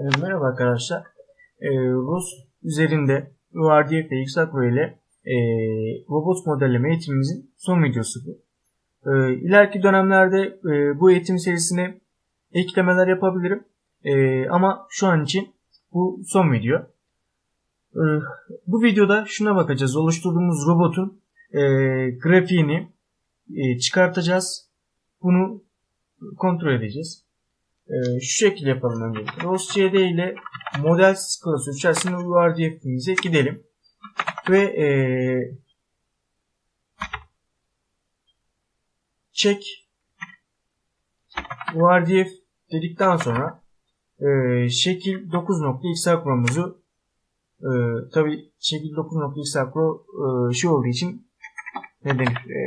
Evet, merhaba arkadaşlar. Ee, ROS üzerinde URDF ve Xacro ile e, robot modelleme eğitimimizin son videosu bu. İleriki dönemlerde e, bu eğitim serisine eklemeler yapabilirim. E, ama şu an için bu son video. E, bu videoda şuna bakacağız. Oluşturduğumuz robotun e, grafiğini e, çıkartacağız. Bunu kontrol edeceğiz. Ee, şu şekilde yapalım öncelikle. ROS.cd ile model skalası içerisinde URDF'imize gidelim. Ve e, check URDF dedikten sonra e, şekil 9.xr kurumuzu e, tabi şekil 9.xr kuru e, şey olduğu için ne denir e,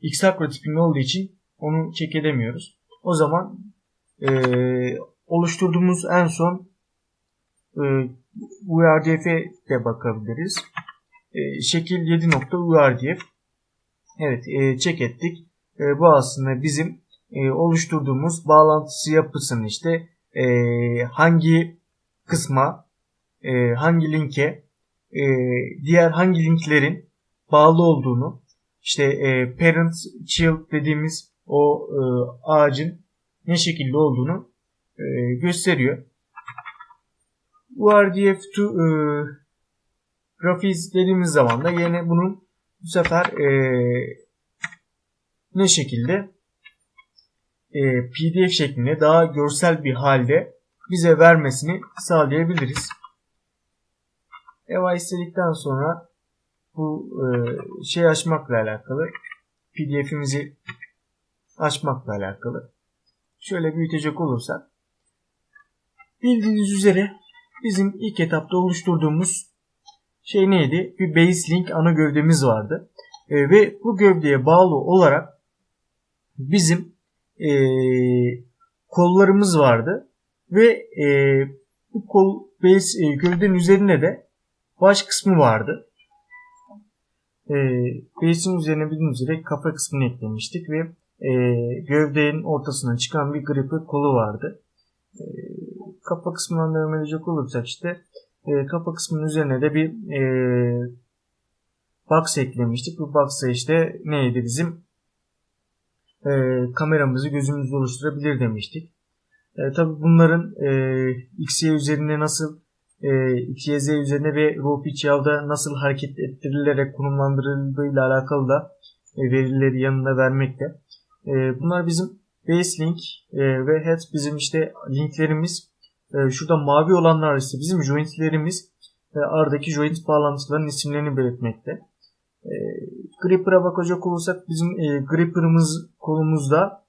xr tipinde olduğu için onu check edemiyoruz. O zaman e, oluşturduğumuz en son e, URDF'e de bakabiliriz. E, şekil 7.URDF Evet e, check ettik. E, bu aslında bizim e, oluşturduğumuz bağlantısı yapısını işte e, hangi kısma e, hangi linke e, diğer hangi linklerin bağlı olduğunu işte e, parent child dediğimiz o e, ağacın ne şekilde olduğunu e, gösteriyor. URDF2 e, grafiği dediğimiz zaman da yine bunun bu sefer e, ne şekilde e, PDF şeklinde daha görsel bir halde bize vermesini sağlayabiliriz. EVA istedikten sonra bu e, şey açmakla alakalı PDF'imizi açmakla alakalı. Şöyle büyütecek olursak bildiğiniz üzere bizim ilk etapta oluşturduğumuz şey neydi? Bir base link ana gövdemiz vardı. E, ve bu gövdeye bağlı olarak bizim e, kollarımız vardı. Ve e, bu kol base e, gövdenin üzerinde de baş kısmı vardı. E, base'in üzerine bildiğiniz üzere kafa kısmını eklemiştik ve e, gövdenin ortasından çıkan bir gripper kolu vardı. E, kafa kısmından devam edecek olursak işte e, kafa kısmının üzerine de bir e, box eklemiştik. Bu box'a işte neydi bizim e, kameramızı gözümüzde oluşturabilir demiştik. E, tabi bunların e, XY üzerine nasıl e, XYZ üzerine ve raw pitch yavda nasıl hareket ettirilerek konumlandırıldığı ile alakalı da e, verileri yanında vermekte. E, bunlar bizim base link e, ve head bizim işte linklerimiz. E, şurada mavi olanlar ise bizim jointlerimiz ve aradaki joint bağlantıların isimlerini belirtmekte. E, gripper'a bakacak olursak bizim e, gripper'ımız kolumuzda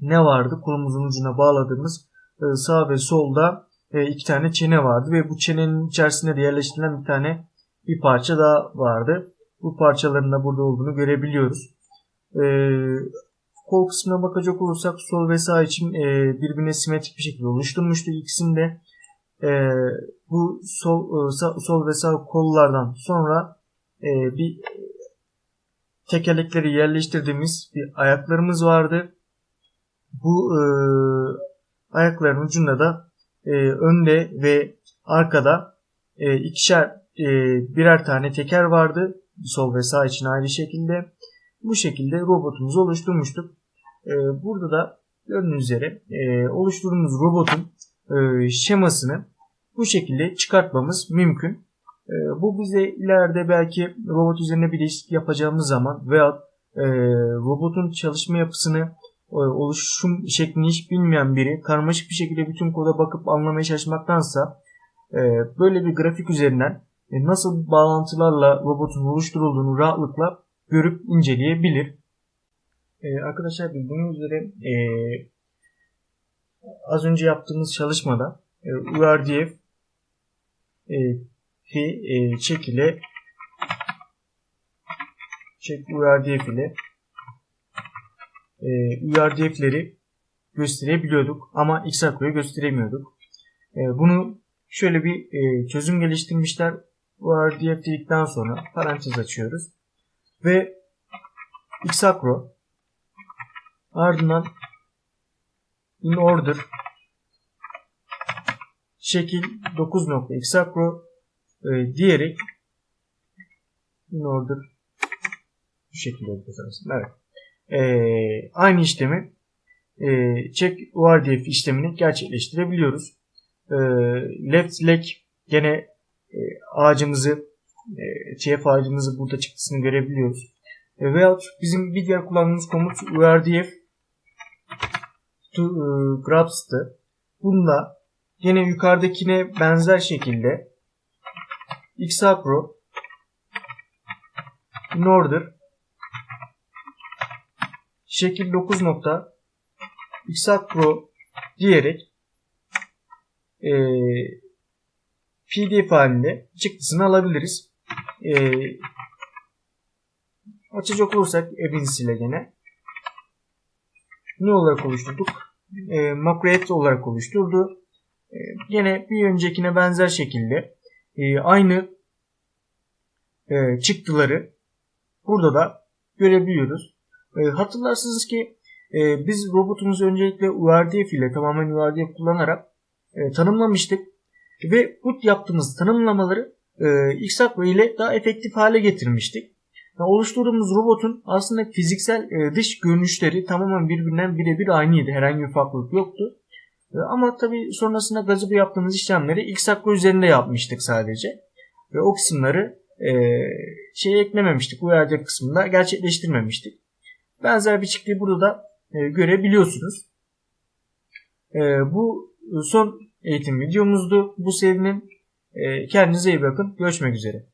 ne vardı? Kolumuzun ucuna bağladığımız e, sağ ve solda e, iki tane çene vardı ve bu çenenin içerisinde de yerleştirilen bir tane bir parça daha vardı. Bu parçaların da burada olduğunu görebiliyoruz. E, Kol kısmına bakacak olursak sol ve sağ için e, birbirine simetrik bir şekilde oluşturmuştu. İkisini de e, bu sol, e, sağ, sol ve sağ kollardan sonra e, bir tekerlekleri yerleştirdiğimiz bir ayaklarımız vardı. Bu e, ayakların ucunda da e, önde ve arkada e, ikişer e, birer tane teker vardı. Sol ve sağ için aynı şekilde. Bu şekilde robotumuzu oluşturmuştuk. Ee, burada da gördüğünüz üzere e, oluşturduğumuz robotun e, şemasını bu şekilde çıkartmamız mümkün. E, bu bize ileride belki robot üzerine bir değişiklik yapacağımız zaman veya robotun çalışma yapısını oluşum şeklini hiç bilmeyen biri karmaşık bir şekilde bütün koda bakıp anlamaya çalışmaktansa böyle bir grafik üzerinden nasıl bağlantılarla robotun oluşturulduğunu rahatlıkla görüp inceleyebilir. Ee, arkadaşlar bildiğiniz üzere e, az önce yaptığımız çalışmada e, URDF e, e, check ile check URDF ile e, URDF'leri gösterebiliyorduk ama Xacro'yu gösteremiyorduk. E, bunu şöyle bir e, çözüm geliştirmişler. URDF dedikten sonra parantez açıyoruz. Ve Xacro Ardından in order şekil 9.xacro e, diyerek in order bu şekilde yazarsın. Evet. E, aynı işlemi e, check URDF işlemini gerçekleştirebiliyoruz. E, left leg gene e, ağacımızı e, TF ağacımızı burada çıktısını görebiliyoruz. E, veyahut bizim bir diğer kullandığımız komut URDF to e, grabs'tı. Bunda yine yukarıdakine benzer şekilde xacro in order şekil 9 nokta xacro diyerek e, pdf halinde çıktısını alabiliriz. E, açacak olursak Evins ile gene ne olarak oluşturduk? E, macroet olarak oluşturdu. E, yine bir öncekine benzer şekilde e, aynı e, çıktıları burada da görebiliyoruz. E, hatırlarsınız ki e, biz robotumuzu öncelikle URDF ile tamamen URDF kullanarak e, tanımlamıştık. Ve bu yaptığımız tanımlamaları e, Xacro ile daha efektif hale getirmiştik. Oluşturduğumuz robotun aslında fiziksel e, dış görünüşleri tamamen birbirinden birebir aynıydı. Herhangi bir farklılık yoktu. E, ama tabii sonrasında gazı yaptığımız işlemleri Xacro üzerinde yapmıştık sadece. Ve o kısımları e, şey eklememiştik. URD kısmında gerçekleştirmemiştik. Benzer bir çıktığı burada da e, görebiliyorsunuz. E, bu son eğitim videomuzdu. Bu serinin e, kendinize iyi bakın. Görüşmek üzere.